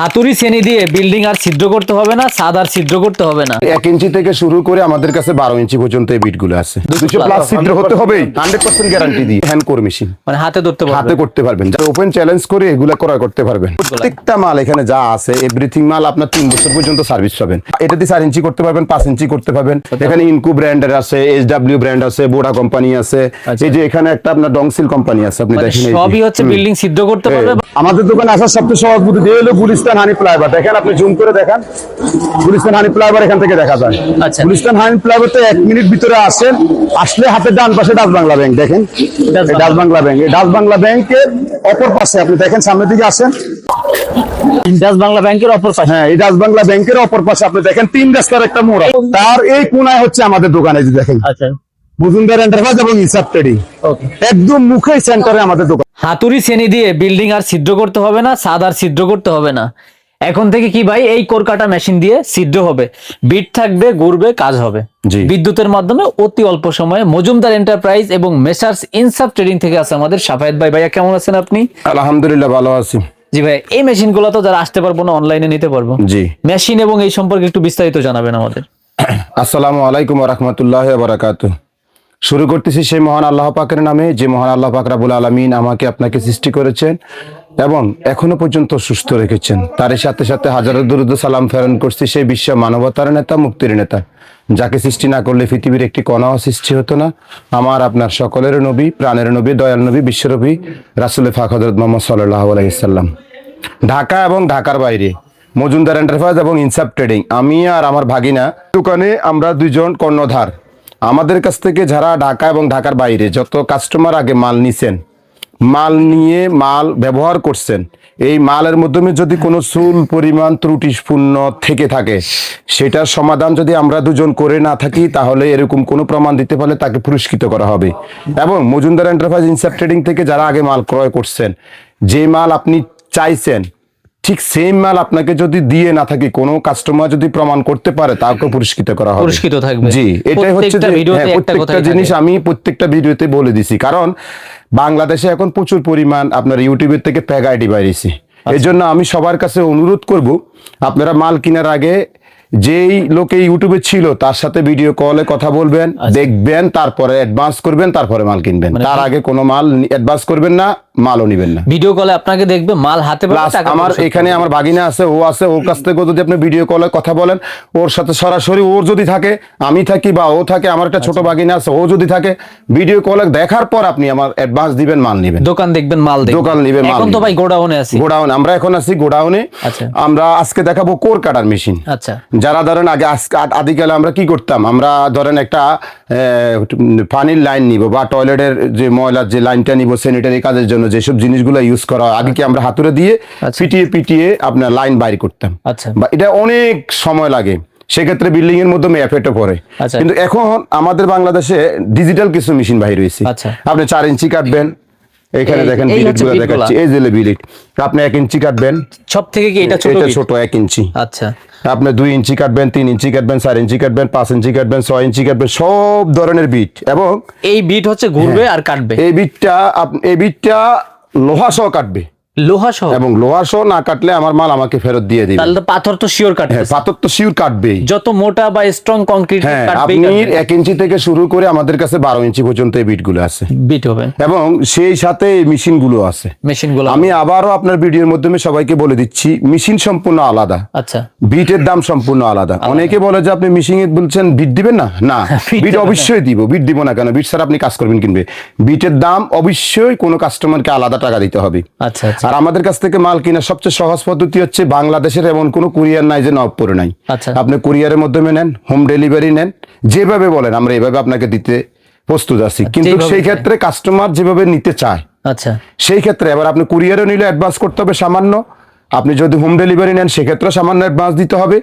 হাতুড়ি শ্রেণি দিয়ে বিল্ডিং আর ছিদ্র করতে হবে না ছাদ আর ছিদ্র করতে হবে না। এক ইঞ্চি থেকে শুরু করে আমাদের কাছে বারো ইঞ্চি পর্যন্ত এই বিটগুলো আছে। দুশো প্লাস ছিদ্র হতে হবে হান্ড্রেড পার্সেন্ট গ্যারান্টি দিয়ে। হ্যান্ড করে মেশিন মানে হাতে ধরতে হাতে করতে পারবেন। ওপেন চ্যালেঞ্জ করে এগুলা ক্রয় করতে পারবেন। প্রত্যেকটা মাল এখানে যা আছে এভরিথিং মাল আপনার তিন বছর পর্যন্ত সার্ভিস পাবেন। এটা দিয়ে চার ইঞ্চি করতে পারবেন পাঁচ ইঞ্চি করতে পারবেন। এখানে ইনকু ব্র্যান্ডের আছে এইচ ডাব্লিউ ব্র্যান্ড আছে বোডা কোম্পানি আছে। আচ্ছা। এই যে এখানে একটা আপনার ডংসিল কোম্পানি আছে আপনি মানে দেখেন সবই হচ্ছে বিল্ডিং ছিদ্র করতে পারবে? আমাদের দোকানে আসার সবচেয়ে সহজ বুদ্ধি দিয়ে হলো গুলিস্তান হানি ফ্লাইওভার দেখেন আপনি জুম করে দেখান। গুলিস্তান হানি ফ্লাইওভার এখান থেকে দেখা যায়। আচ্ছা। গুলিস্তান হানি এক মিনিট ভিতরে আসেন আসলে হাতের ডান পাশে ডাচ বাংলা ব্যাংক দেখেন। ডাচ বাংলা। ব্যাংক এই ডাচ বাংলা ব্যাংকের অপর পাশে আপনি দেখেন সামনের দিকে আসেন। ইন্ডাস বাংলা ব্যাংকের অপর পাশে? হ্যাঁ এই ডাচ বাংলা ব্যাংকের অপর পাশে আপনি দেখেন তিন রাস্তার একটা মোড়। তার এই কোনায় হচ্ছে আমাদের দোকান এই দেখেন। আচ্ছা। মজুমদার এন্টারপ্রাইজ এবং ইসাব ট্রেডিং একদম মুখেই সেন্টারে আমাদের দোকান। হাতুড়ি শ্রেণি দিয়ে বিল্ডিং আর ছিদ্র করতে হবে না ছাদ আর ছিদ্র করতে হবে না। এখন থেকে কি ভাই এই কোর কাটা মেশিন দিয়ে ছিদ্র হবে। বিট থাকবে ঘুরবে কাজ হবে। বিদ্যুতের মাধ্যমে অতি অল্প সময়ে মজুমদার এন্টারপ্রাইজ এবং মেসার্স ইনসাফ ট্রেডিং থেকে আছে আমাদের সাফায়েত ভাই। ভাইয়া কেমন আছেন আপনি? আলহামদুলিল্লাহ ভালো আছি। জি ভাই এই মেশিনগুলো তো যারা আসতে পারব না অনলাইনে নিতে পারব। জি। মেশিন এবং এই সম্পর্কে একটু বিস্তারিত জানাবেন আমাদের। আসসালামু আলাইকুম রহমতুল্লাহ বারাকাতু শুরু করতেছি সেই মহান আল্লাহ পাকের নামে, যে মহান আল্লাহ পাক রাবুল আলমিন আমাকে আপনাকে সৃষ্টি করেছেন এবং এখনও পর্যন্ত সুস্থ রেখেছেন। তার সাথে সাথে হাজারো সালাম ফেরন করছি সেই বিশ্ব মানবতার নেতা, মুক্তির নেতা। যাকে সৃষ্টি না করলে পৃথিবীর একটি কণাও সৃষ্টি হতো না। আমার, আপনার সকলের নবী, প্রাণের নবী, দয়াল নবী বিশ্বনবী রাসুল ফাক হজরত মোহাম্মদ সাল্লাহ আলাইসাল্লাম ঢাকা এবং ঢাকার বাইরে, মজুমদার এন্টারপ্রাইজ এবং ইনসাপ ট্রেডিং আমি আর আমার ভাগিনা, দোকানে আমরা দুইজন কর্ণধার। আমাদের কাছ থেকে যারা ঢাকা এবং ঢাকার বাইরে যত কাস্টমার আগে মাল নিছেন, মাল নিয়ে মাল ব্যবহার করছেন, এই মালের মাধ্যমে যদি কোনো চুল পরিমাণ ত্রুটিপূর্ণ থেকে থাকে, সেটার সমাধান যদি আমরা দুজন করে না থাকি, তাহলে এরকম কোনো প্রমাণ দিতে পারলে তাকে পুরস্কৃত করা হবে। এবং মজুমদার এন্টারপ্রাইজ ইনসাপ ট্রেডিং থেকে যারা আগে মাল ক্রয় করছেন, যে মাল আপনি চাইছেন ঠিক সেম মাল আপনাকে যদি দিয়ে না থাকে কোনো কাস্টমার যদি প্রমাণ করতে পারে তাকে পুরস্কৃত করা হবে পুরস্কৃত থাকবে। জি এটাই হচ্ছে প্রত্যেকটা হ্যাঁ, জিনিস আমি প্রত্যেকটা ভিডিওতে বলে দিছি কারণ বাংলাদেশে এখন প্রচুর পরিমাণ আপনার ইউটিউবের থেকে প্যাগ আইডি বাইরেছে। এই জন্য আমি সবার কাছে অনুরোধ করব আপনারা মাল কেনার আগে যেই লোকে ইউটিউবে ছিল তার সাথে ভিডিও কলে কথা বলবেন আচ্ছা। দেখবেন তারপরে অ্যাডভান্স করবেন তারপরে মাল কিনবেন। মানে তার আগে কোনো মাল অ্যাডভান্স করবেন না মালও নিবেন না। ভিডিও কলে আপনাকে দেখবে মাল হাতে আমার এখানে আমার ভাগিনা আছে ও আছে ওর কাছ থেকে যদি আপনি ভিডিও কলে কথা বলেন ওর সাথে সরাসরি ওর যদি থাকে আমি থাকি বা ও থাকে আমার একটা ছোট আচ্ছা। ভাগিনা আছে ও যদি থাকে ভিডিও কলে দেখার পর আপনি আমার অ্যাডভান্স দিবেন মাল নিবেন। দোকান দেখবেন মাল দোকান নিবেন, মাল এখন তো ভাই গোডাউনে আছি। গোডাউন আমরা এখন আছি গোডাউনে। আচ্ছা। আমরা আজকে দেখাবো কোর কাটার মেশিন আচ্ছা। যারা ধরেন আগে আদিকালে আমরা কি করতাম আমরা ধরেন একটা পানির লাইন নিব বা টয়লেটের যে ময়লার যে লাইনটা নিব স্যানিটারি কাজের জন্য যেসব জিনিসগুলো ইউজ করা হয় আগে কি আমরা হাতুড়ে দিয়ে আচ্ছা। পিটিয়ে পিটিয়ে আপনার লাইন বাইর করতাম আচ্ছা বা এটা অনেক সময় লাগে সেক্ষেত্রে বিল্ডিং এর মধ্যে এফেক্টও পড়ে আচ্ছা। কিন্তু এখন আমাদের বাংলাদেশে ডিজিটাল কিছু মেশিন বাহির হয়েছে। আপনি চার ইঞ্চি কাটবেন এখানে দেখেন এই বিলিট হচ্ছে গুলো বিটগুলা। দেখাচ্ছি এই যে বিলিট আপনি এক ইঞ্চি কাটবেন। সব থেকে কি এটা ছোট এটা ছোট এক ইঞ্চি। আচ্ছা। আপনি দুই ইঞ্চি কাটবেন তিন ইঞ্চি কাটবেন চার ইঞ্চি কাটবেন পাঁচ ইঞ্চি কাটবেন ছয় ইঞ্চি কাটবেন সব ধরনের বিট। এবং এই বিট হচ্ছে ঘুরবে হ্যাঁ। আর কাটবে। এই বিটটা এই বিটটা লোহা সহ কাটবে। লোহা সহ? এবং লোহা সহ না কাটলে আমার মাল আমাকে ফেরত দিয়ে দিবে। তাহলে পাথর তো শিওর কাটবে হ্যাঁ পাথর তো শিওর কাটবেই। যত মোটা বা স্ট্রং কংক্রিট হ্যাঁ আপনি এক ইঞ্চি থেকে শুরু করে আমাদের কাছে বারো ইঞ্চি পর্যন্ত এই বিটগুলো আছে। বিট হবে। এবং সেই সাথে এই মেশিন আছে। মেশিন আমি আবারও আপনার ভিডিওর মাধ্যমে সবাইকে বলে দিচ্ছি মেশিন সম্পূর্ণ আলাদা। আচ্ছা। বিটের দাম সম্পূর্ণ আলাদা। অনেকে বলে যে আপনি মিশিং এ বলছেন বিট দিবেন না? না বিট। অবশ্যই দিব। বিট দিব না কেন? বিট স্যার আপনি কাজ করবেন কিনবে। বিটের দাম অবশ্যই কোনো কাস্টমারকে আলাদা টাকা দিতে হবে। আচ্ছা আচ্ছা। আর আমাদের কাছ থেকে মাল কেনার সবচেয়ে সহজ পদ্ধতি হচ্ছে বাংলাদেশের এমন কোনো কুরিয়ার নাই যে নবপুরে নাই। আচ্ছা। আপনি কুরিয়ারের মাধ্যমে নেন হোম ডেলিভারি নেন যেভাবে বলেন আমরা এভাবে আপনাকে দিতে প্রস্তুত আছি। কিন্তু সেই ক্ষেত্রে কাস্টমার যেভাবে নিতে চায় আচ্ছা। সেই ক্ষেত্রে এবার আপনি কুরিয়ারও নিলে অ্যাডভান্স করতে হবে সামান্য। আপনি যদি হোম ডেলিভারি নেন সেক্ষেত্রে সামান্য অ্যাডভান্স দিতে হবে।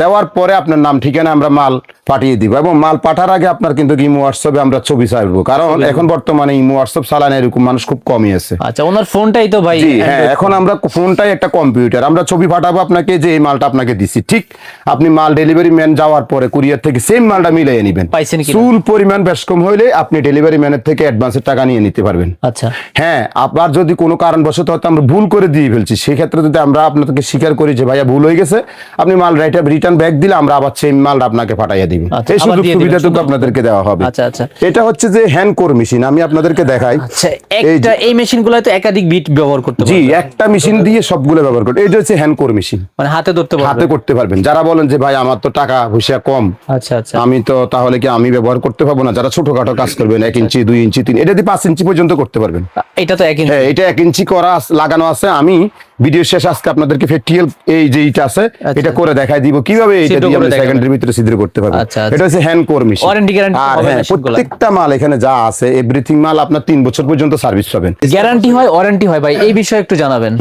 দেওয়ার পরে আপনার নাম ঠিকানা আমরা মাল পাঠিয়ে দিব এবং মাল পাঠার আগে আপনার কিন্তু ইমো হোয়াটসঅ্যাপে আমরা ছবি চাইব কারণ এখন বর্তমানে ইমো হোয়াটসঅ্যাপ চালানো এরকম মানুষ খুব কমই আছে। আচ্ছা ওনার ফোনটাই তো ভাই হ্যাঁ এখন আমরা ফোনটাই একটা কম্পিউটার। আমরা ছবি পাঠাবো আপনাকে যে এই মালটা আপনাকে দিছি। ঠিক আপনি মাল ডেলিভারি ম্যান যাওয়ার পরে কুরিয়ার থেকে সেম মালটা মিলিয়ে নেবেন। পাইছেন? চুল পরিমাণ বেশ কম হইলে আপনি ডেলিভারি ম্যানের থেকে অ্যাডভান্সের টাকা নিয়ে নিতে পারবেন। আচ্ছা। হ্যাঁ আবার যদি কোনো কারণবশত হয়তো আমরা ভুল করে দিয়ে ফেলছি সেক্ষেত্রে যদি আমরা আপনাকে স্বীকার করি যে ভাইয়া ভুল হয়ে গেছে আপনি মাল রাইটার রিটার্ন ব্যাক দিলে আমরা আবার সেই মালটা আপনাকে পাঠাইয়া দিব। আচ্ছা, এই সুযোগ সুবিধাটুকু আপনাদেরকে দেওয়া হবে। আচ্ছা, আচ্ছা। এটা হচ্ছে যে হ্যান্ড কোর মেশিন আমি আপনাদেরকে দেখাই। আচ্ছা একটা এই মেশিন তো একাধিক বিট ব্যবহার করতে জি একটা মেশিন দিয়ে সবগুলো ব্যবহার করতে এটা হচ্ছে হ্যান্ড কোর মেশিন মানে হাতে ধরতে পারবেন হাতে করতে পারবেন। যারা বলেন যে ভাই আমার তো টাকা পয়সা কম আচ্ছা আচ্ছা। আমি তো তাহলে কি আমি ব্যবহার করতে পারব না? যারা ছোটখাটো কাজ করবেন এক ইঞ্চি দুই ইঞ্চি তিন এটা দিয়ে পাঁচ ইঞ্চি পর্যন্ত করতে পারবেন। এটা তো এক ইঞ্চি। হ্যাঁ এটা এক ইঞ্চি করা লাগানো আছে। আমি ভিডিও শেষ আজকে আপনাদেরকে ফেটিয়াল এই যে এটা আছে আচ্ছা। এটা করে দেখাই দিব। কীভাবে এটা দিয়ে আমরা সেকেন্ডের ভিতরে ছিদ্র করতে পারবেন আচ্ছা, আচ্ছা। এটা হচ্ছে hand core machine warranty guarantee আর হ্যাঁ প্রত্যেকটা মাল এখানে যা আছে এভরিথিং মাল আপনার তিন বছর পর্যন্ত সার্ভিস পাবেন। গ্যারান্টি হয় ওয়ারেন্টি হয় ভাই এই বিষয়ে একটু জানাবেন।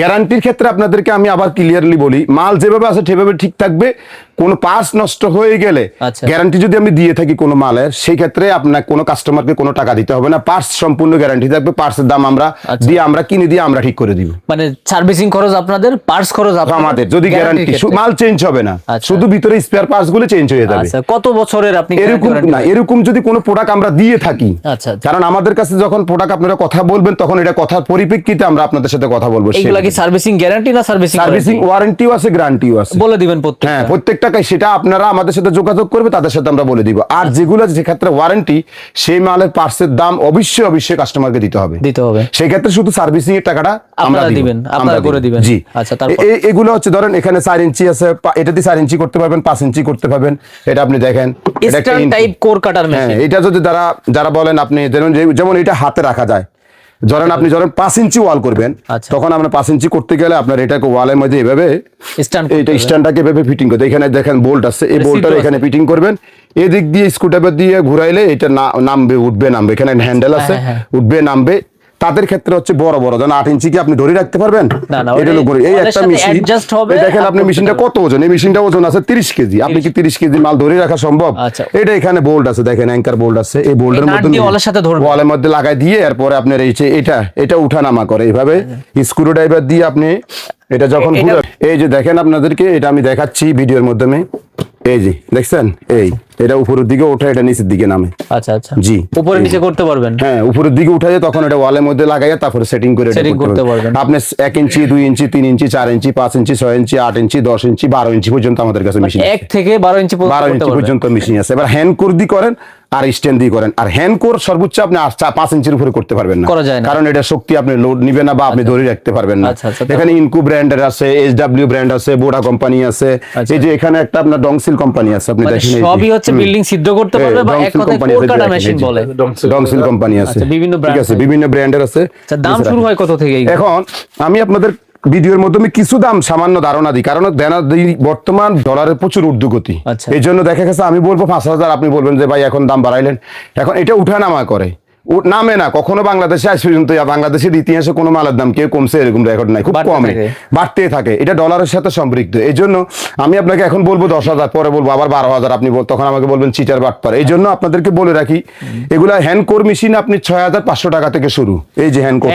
গ্যারান্টির ক্ষেত্রে আপনাদেরকে আমি আবার ক্লিয়ারলি বলি মাল যেভাবে আছে সেভাবে ঠিক থাকবে। কোনো পার্স নষ্ট হয়ে গেলে আচ্ছা। গ্যারান্টি যদি আমি দিয়ে থাকি কোনো মালের সেই ক্ষেত্রে আপনার কোনো কাস্টমারকে কোনো টাকা দিতে হবে না। পার্স সম্পূর্ণ গ্যারান্টি থাকবে পার্সের দাম আমরা আচ্ছা। দিয়ে আমরা কিনে দিয়ে আমরা ঠিক করে দিব। মানে সার্ভিসিং খরচ আপনাদের পার্টস খরচ আমাদের যদি গ্যারান্টি মাল চেঞ্জ হবে না। আচ্ছা। শুধু ভিতরে স্পেয়ার পার্টসগুলো চেঞ্জ হয়ে যাবে। আচ্ছা কত বছরের আপনি এরকম না এরকম যদি কোনো প্রোডাক্ট আমরা দিয়ে থাকি আচ্ছা, আচ্ছা। কারণ আমাদের কাছে যখন প্রোডাক্ট আপনারা কথা বলবেন তখন এটা কথার পরিপ্রেক্ষিতে আমরা আপনাদের সাথে কথা বলব এইগুলা কি সার্ভিসিং গ্যারান্টি না সার্ভিসিং সার্ভিসিং ওয়ারেন্টিও আছে গ্যারান্টিও আছে। বলে দিবেন প্রত্যেক হ্যাঁ প্রত্যেকটা কাজ সেটা আপনারা আমাদের সাথে যোগাযোগ করবে তাদের সাথে আমরা বলে দিব। আর যেগুলো যে ক্ষেত্রে ওয়ারেন্টি সেই মালের পার্সের দাম অবশ্যই অবশ্যই কাস্টমারকে দিতে হবে। দিতে হবে। সেই ক্ষেত্রে শুধু সার্ভিসিং এর টাকাটা আমরা দিবেন, আপনারা করে দিবেন। জি। আচ্ছা, তারপর? এগুলো হচ্ছে ধরেন এখানে চার ইঞ্চি আছে এটা দিয়ে চার ইঞ্চি করতে পারবেন পাঁচ ইঞ্চি করতে পারবেন। এটা আপনি দেখেন এটা টাইপ কোর কাটার মেশিন এটা যদি যারা যারা বলেন আপনি যেমন যেমন এটা হাতে রাখা যায় ধরেন আপনি ধরেন পাঁচ ইঞ্চি ওয়াল করবেন আচ্ছা। তখন আপনার পাঁচ ইঞ্চি করতে গেলে আপনার এটাকে ওয়ালের মধ্যে এভাবে এটা স্ট্যান্ডটাকে এভাবে ফিটিং করতে এখানে দেখেন বোল্ট আছে এই বোল্টটা এখানে ফিটিং করবেন। এদিক দিয়ে স্ক্রুড্রাইভার দিয়ে ঘুরাইলে এটা নামবে উঠবে নামবে। এখানে হ্যান্ডেল আছে হ্যাঁ, হ্যাঁ। উঠবে নামবে। তাদের ক্ষেত্রে হচ্ছে বড় বড়। যেন আট ইঞ্চি কি আপনি ধরে রাখতে পারবেন? এটা এই একটা মেশিন। দেখেন আপনি মেশিনটা কত ওজন? এই মেশিনটা ওজন আছে তিরিশ কেজি। আপনি কি তিরিশ কেজি মাল ধরে রাখা সম্ভব? আচ্ছা। এটা এখানে বোল্ড আছে দেখেন অ্যাঙ্কার বোল্ড আছে। এই বোল্ডের মধ্যে ওয়ালের মধ্যে লাগাই দিয়ে এরপরে আপনার এই যে এটা এটা উঠানামা করে। এইভাবে স্ক্রু ড্রাইভার দিয়ে আপনি এটা যখন এই যে দেখেন আপনাদেরকে এটা আমি দেখাচ্ছি ভিডিওর মাধ্যমে। এই যে দেখছেন? এই। এটা উপরের দিকে ওঠে এটা নিচের দিকে নামে। আচ্ছা আচ্ছা। জি। উপরে নিচে করতে পারবেন? হ্যাঁ উপরের দিকে উঠাই তখন এটা ওয়ালের মধ্যে লাগাইয়া তারপরে সেটিং করে Setting করতে পারবেন। আপনি এক ইঞ্চি দুই ইঞ্চি তিন ইঞ্চি চার ইঞ্চি পাঁচ ইঞ্চি ছয় ইঞ্চি আট ইঞ্চি দশ ইঞ্চি বারো ইঞ্চি পর্যন্ত আমাদের কাছে মেশিন এক থেকে বারো ইঞ্চি পর্যন্ত বারো করতে ইঞ্চি পর্যন্ত মেশিন আছে। এবার হ্যান্ড কোর দিয়ে করেন আর স্ট্যান্ড দিয়ে করেন। আর হ্যান্ড কোর সর্বোচ্চ আপনি পাঁচ ইঞ্চির উপরে করতে পারবেন না। করা যায় না। কারণ এটা শক্তি আপনি লোড নিবে না বা আপনি ধরে রাখতে পারবেন না। আচ্ছা, আচ্ছা, এখানে ইনকু ব্র্যান্ডের আছে এস ডাব্লিউ ব্র্যান্ড আছে বোডা কোম্পানি আছে। আচ্ছা। এই যে এখানে একটা আপনার ডংসিল কোম্পানি আছে আপনি মানে দেখেন সবই হচ্ছে বিল্ডিং সিদ্ধ করতে পারবে বা এক কথায় মেশিন বলে। ডংসিল কোম্পানি আছে। আচ্ছা, বিভিন্ন ব্র্যান্ড আছে। বিভিন্ন ব্র্যান্ডের আছে। আচ্ছা দাম শুরু হয় কত থেকে এখন আমি আপনাদের ভিডিওর মাধ্যমে কিছু দাম সামান্য ধারণা দিই কারণ দেনা বর্তমান ডলারের প্রচুর ঊর্ধ্বগতি। আচ্ছা। এই জন্য দেখা গেছে আমি বলব পাঁচ হাজার আপনি বলবেন যে ভাই এখন দাম বাড়াইলেন। এখন এটা উঠা নামা করে। নামে না কখনো বাংলাদেশে আজ পর্যন্ত বাংলাদেশের ইতিহাসে কোনো মালের দাম কেউ কমছে এরকম রেকর্ড নাই খুব কমে বাড়তে থাকে। এটা ডলারের সাথে সম্পৃক্ত। এই জন্য আমি আপনাকে এখন বলব দশ হাজার পরে বলব আবার বারো হাজার। আপনি তখন আমাকে বলবেন চিটার বাট পারে। এই জন্য আপনাদেরকে বলে রাখি এগুলা হ্যান্ড কোর মেশিন আপনি ছয় হাজার পাঁচশো টাকা থেকে শুরু। এই যে হ্যান্ড core।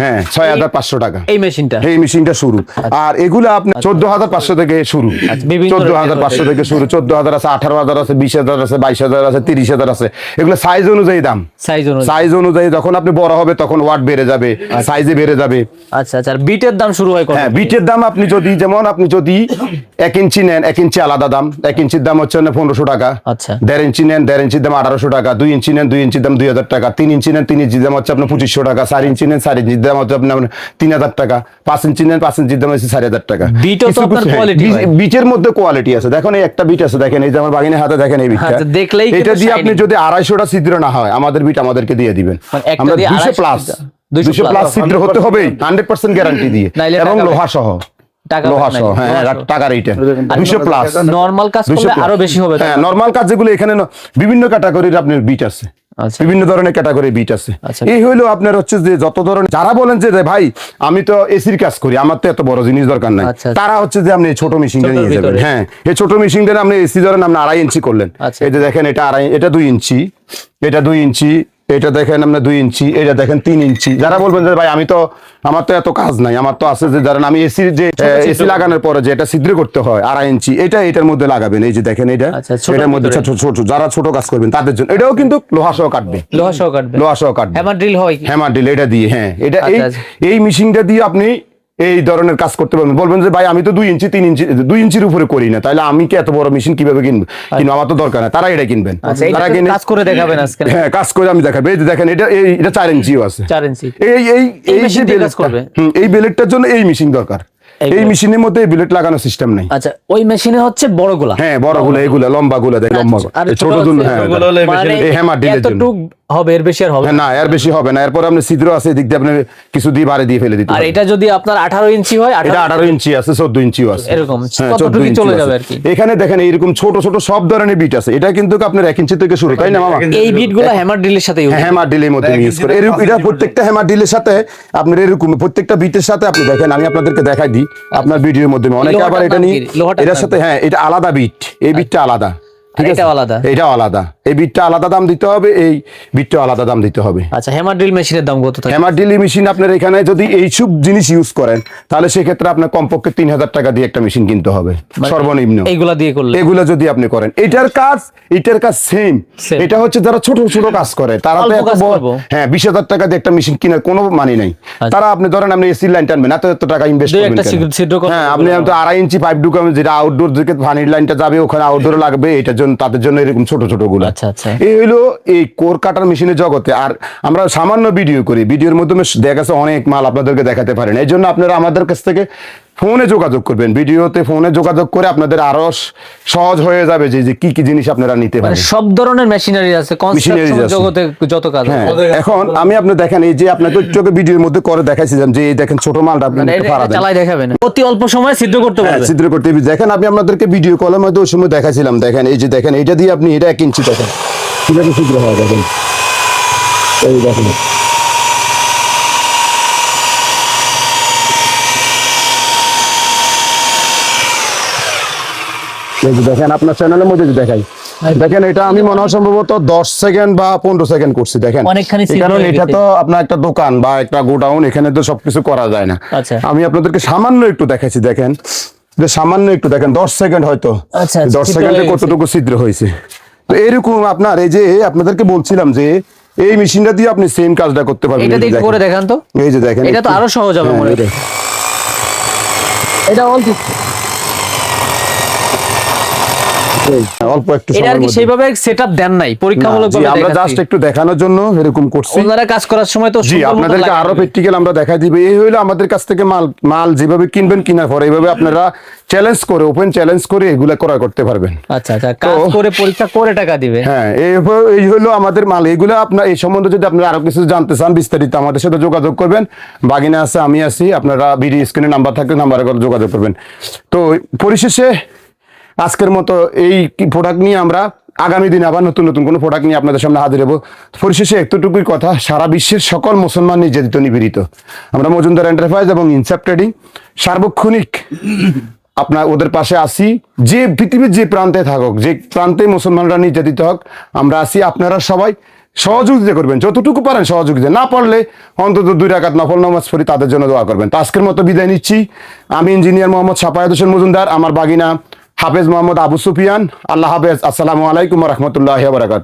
হ্যাঁ ছয় হাজার পাঁচশো টাকা। এই মেশিনটা এই মেশিনটা শুরু। আর এগুলো আপনার চোদ্দ হাজার পাঁচশো থেকে শুরু। আচ্ছা, চোদ্দ হাজার পাঁচশো থেকে শুরু। চোদ্দ হাজার আছে আঠারো হাজার আছে বিশ হাজার আছে বাইশ হাজার আছে তিরিশ হাজার আছে। এগুলো সাইজ অনুযায়ী দাম। সাইজ সাইজ অনুযায়ী যখন আপনি বড় হবে তখন ওয়াট বেড়ে যাবে সাইজে বেড়ে যাবে। আচ্ছা আচ্ছা বিটের দাম শুরু হয় হ্যাঁ বিটের দাম আপনি যদি যেমন আপনি যদি এক ইঞ্চি নেন এক ইঞ্চি আলাদা দাম এক ইঞ্চির দাম হচ্ছে পনেরোশো টাকা। আচ্ছা। দেড় ইঞ্চি নেন দেড় ইঞ্চির দাম আঠারোশো টাকা দুই ইঞ্চি নেন দুই ইঞ্চির দাম দুই হাজার টাকা তিন ইঞ্চি নেন তিন ইঞ্চির দাম হচ্ছে আপনার পঁচিশশো টাকা চার ইঞ্চি নেন চার ইঞ্চির দাম হচ্ছে আপনার তিন হাজার টাকা পাঁচ ইঞ্চি নেন পাঁচ ইঞ্চির দাম হচ্ছে চার হাজার টাকা। হ্যাঁ। বীজের মধ্যে কোয়ালিটি আছে। দেখুন এই একটা বিট আছে দেখেন এই যে আমার বাগিনের হাতে দেখেন এই বিটটা। আচ্ছা, দেখলেই এটা দিয়ে আপনি। যদি আড়াইশোটা ছিদ্র না হয় আমাদের বিট আমাদেরকে দিয়ে দিবেন। মানে আমরা দুশো প্লাস 200 দুশো প্লাস ছিদ্র হতে হবে হান্ড্রেড পার্সেন্ট গ্যারান্টি দিয়ে এবং লোহা সহ টাকা লোহা নাই, সহ হ্যাঁ লোহা সহ। টাকা রেটে আর দুশো প্লাস নর্মাল কাজ করলে আরও বেশি হবে হ্যাঁ নর্মাল কাজ যেগুলো এখানে ন- বিভিন্ন ক্যাটাগরির আপনার বিট আছে। আচ্ছা। বিভিন্ন ধরনের ক্যাটাগরি বিট আছে। আচ্ছা। এই হইল আপনার হচ্ছে যে যত ধরনের যারা বলেন যে ভাই আমি তো এসির কাজ করি আমার তো এত বড় জিনিস দরকার নাই। আচ্ছা। তারা হচ্ছে যে আপনি ছোট মেশিনটা নিয়ে যাবেন। হ্যাঁ এই ছোট মেশিন দিয়ে আপনি এসি ধরেন আপনি আড়াই ইঞ্চি করলেন। এই যে দেখেন এটা আড়াই এটা দুই ইঞ্চি। এটা দুই ইঞ্চি। এটা দেখেন আপনার দুই ইঞ্চি এটা দেখেন তিন ইঞ্চি। যারা বলবেন যে ভাই আমি তো আমার তো এত কাজ নাই আমার তো আছে যে ধরেন আমি এসি যে এসি লাগানোর পরে যে এটা ছিদ্র করতে হয় আড়াই ইঞ্চি এটা এটার মধ্যে লাগাবেন। এই যে দেখেন এটা আচ্ছা, এটার মধ্যে। ছোট ছোট যারা ছোট কাজ করবেন তাদের জন্য। এটাও কিন্তু লোহা সহ কাটবে। লোহা সহ কাটবে। লোহা সহ কাটবে। হ্যামার ড্রিল হয় হ্যামার ড্রিল এটা দিয়ে হ্যাঁ এটা এই আচ্ছা, এই মেশিনটা দিয়ে আপনি এই ধরনের কাজ করতে পারবেন। বলবেন যে ভাই আমি তো দুই ইঞ্চি তিন ইঞ্চি দুই ইঞ্চির উপরে করি না। তাহলে আমি কি এত বড় মেশিন কীভাবে কিনবো? কিন্তু আমার তো দরকার না তারা এটা কিনবেন। আচ্ছা তারা কিনে কাজ করে দেখাবেন আজকে। হ্যাঁ কাজ করে আমি দেখাবো। এই যে দেখেন এটা এটা চার ইঞ্চিও আছে। চার ইঞ্চি। এই এই এই machine যে বেলেটটা- এই বেলেটটার জন্য এই মেশিন দরকার। এই মেশিনের মধ্যে বিলেট লাগানোর সিস্টেম নাই। আচ্ছা ওই মেশিনে হচ্ছে বড়গুলা হ্যাঁ বড়গুলো এগুলো লম্বা গুলো দেখ লম্বা আচ্ছা, আর ছোট হচ্ছে হ্যাঁ এই মানে এই drill এর জন্য। এতটুক হবে এর বেশি আর হবে না। হ্যাঁ, এর বেশি হবে না এরপর আপনি ছিদ্র আছে এদিক দিয়ে আপনি কিছু দিয়ে বাড়ি দিয়ে ফেলে দিতে আর এটা যদি আপনার আঠারো ইঞ্চি হয় এটা আঠারো আঠারো ইঞ্চি আছে চোদ্দ ইঞ্চিও আছে। এরকম, হ্যাঁ, কতটুকু 14 চলে যাবে আর কি? এখানে দেখেন এইরকম ছোট ছোট সব ধরনের বিট আছে। এটা কিন্তু আপনার এক ইঞ্চি থেকে শুরু তাই না মামা? এই বিটগুলো হ্যামার ড্রিলের সাথে হ্যাঁ, হ্যামার ডিলের মধ্যে ইউজ করে। এরকম এটা প্রত্যেকটা হ্যামার ডিলের সাথে আপনার এরকম প্রত্যেকটা বিটের সাথে আপনি দেখেন আমি আপনাদেরকে দেখাই দিই। আপনার ভিডিওর মধ্যে অনেকে আবার এটা নিয়ে এটার সাথে হ্যাঁ এটা আলাদা বিট এই বিটটা আলাদা। ঠিক আছে? আলাদা? এটাও আলাদা। এই বিটটা আলাদা দাম দিতে হবে এই বিটটা আলাদা দাম দিতে হবে। আচ্ছা হ্যামার ড্রিল মেশিনের দাম কত থাকে? হ্যামার ড্রিল মেশিন আপনার এখানে যদি এইসব জিনিস ইউজ করেন তাহলে সেক্ষেত্রে আপনার কমপক্ষে তিন হাজার টাকা দিয়ে একটা মেশিন কিনতে হবে। সর্বনিম্ন। এইগুলা দিয়ে করলে? এগুলো যদি আপনি করেন। এটার কাজ এটার কাজ সেম এটা হচ্ছে যারা ছোট ছোট কাজ করে তারা তো এত। হ্যাঁ বিশ হাজার টাকা দিয়ে একটা মেশিন কেনার কোনো মানে নাই। আচ্ছা। তারা আপনি ধরেন আপনি এসি লাইন টানবেন এত এত টাকা ইনভেস্ট করবেন হ্যাঁ আপনি আড়াই ইঞ্চি পাইপ ঢুকাবেন যেটা আউটডোর দিকে পানির লাইনটা যাবে ওখানে আউটডোরে লাগবে এটার জন্য তাদের জন্য এরকম ছোট ছোটগুলো। আচ্ছা, আচ্ছা। এই হইল এই কোর কাটার মেশিনের জগতে। আর আমরা সামান্য ভিডিও করি ভিডিওর মাধ্যমে দেখা গেছে অনেক মাল আপনাদেরকে দেখাতে পারেন। এই জন্য আপনারা আমাদের কাছ থেকে ফোনে যোগাযোগ করবেন। ভিডিওতে ফোনে যোগাযোগ করে আপনাদের আরও সহজ হয়ে যাবে যে কি কি জিনিস আপনারা নিতে মানে পারেন। সব ধরনের মেশিনারি আছে কনস্ট্রাকশন জগতে যত কাজ হ্যাঁ এখন আমি আপনি দেখেন এই যে আপনাকে একটু আগে ভিডিওর মধ্যে করে দেখাইছিলাম যে এই দেখেন ছোট মালটা আপনি মানে দেন। চালাই দেখাবেন। অতি অল্প সময়ে ছিদ্র করতে হ্যাঁ পারবে ছিদ্র করতে দেখেন আমি আপনাদেরকে ভিডিও কলের মধ্যে ওই সময় দেখাইছিলাম। দেখেন এই যে দেখেন এটা দিয়ে আপনি এটা এক ইঞ্চি দেখেন কীভাবে ছিদ্র হয় দেখেন। এই দেখেন। দেখেন আপনার চ্যানেলের মধ্যে দেখাই। দেখেন এটা আমি মনে হয় সম্ভবত দশ সেকেন্ড বা পনেরো সেকেন্ড করছি দেখেন। কারণ এটা তো আপনার একটা দোকান বা একটা গোডাউন এখানে তো সবকিছু করা যায় না। আচ্ছা। আমি আপনাদেরকে সামান্য একটু দেখাচ্ছি দেখেন। যে সামান্য একটু দেখেন দশ সেকেন্ড হয়তো। আচ্ছা, দশ সেকেন্ডে কতটুকু ছিদ্র হয়েছে? তো এরকম আপনার এই যে আপনাদেরকে বলছিলাম যে এই মেশিনটা দিয়ে আপনি সেম কাজটা করতে পারবেন। এটা দেখেন। করে দেখান তো। এই যে দেখেন এটা তো আরও সহজ হবে হ্যাঁ, মনে হয়। এটা- অল্প। অল্প একটু এটা কি সেইভাবে সেটআপ দেন নাই না, আমরা জাস্ট একটু দেখানোর জন্য এরকম করছি। ওনারা কাজ করার সময় তো জি আপনাদেরকে আরও প্র্যাকটিক্যাল আমরা দেখাই দিব। এই আমাদের কাছ থেকে মাল মাল যেভাবে কিনবেন কেনার পরে এইভাবে আপনারা চ্যালেঞ্জ করে ওপেন চ্যালেঞ্জ করে এগুলা ক্রয় করতে পারবেন। আচ্ছা আচ্ছা কাজ করে পরীক্ষা করে টাকা দিবে। হ্যাঁ এই হলো আমাদের মাল। এগুলো আপনার এই সম্বন্ধে যদি আপনারা আরও কিছু জানতে চান বিস্তারিত আমাদের সাথে যোগাযোগ করবেন। বাগিনা আছে আমি আছি আপনারা ভিডিও স্ক্রিনে নাম্বার থাকলে নাম্বারে করে যোগাযোগ করবেন। তো পরিশেষে আজকের মতো এই প্রোডাক্ট নিয়ে আমরা আগামী দিনে আবার নতুন নতুন কোনো প্রোডাক্ট নিয়ে আপনাদের সামনে হাজির হব। পরিশেষে এতটুকুই কথা, সারা বিশ্বের সকল মুসলমান নির্যাতিত, নিপীড়িত। আমরা মজুমদার এন্টারপ্রাইজ এবং ইনসাপ ট্রেডিং সার্বক্ষণিক আপনার ওদের পাশে আসি যে পৃথিবীর যে প্রান্তে থাকুক, যে প্রান্তে মুসলমানরা নির্যাতিত হোক, আমরা আসি আপনারা সবাই সহযোগিতা করবেন। যতটুকু পারেন সহযোগিতা। না পারলে অন্তত দুই রাকাত নফল নামাজ পড়ি তাদের জন্য দোয়া করবেন। তো আজকের মতো বিদায় নিচ্ছি। আমি ইঞ্জিনিয়ার মোহাম্মদ সাফায়াত হোসেন মজুমদার, আমার বাগিনা হাফেজ মোহাম্মদ আবু সুফিয়ান। আল্লাহ হাফেজ। আসসালামু আলাইকুম রহমতুল্লাহ বারাকাত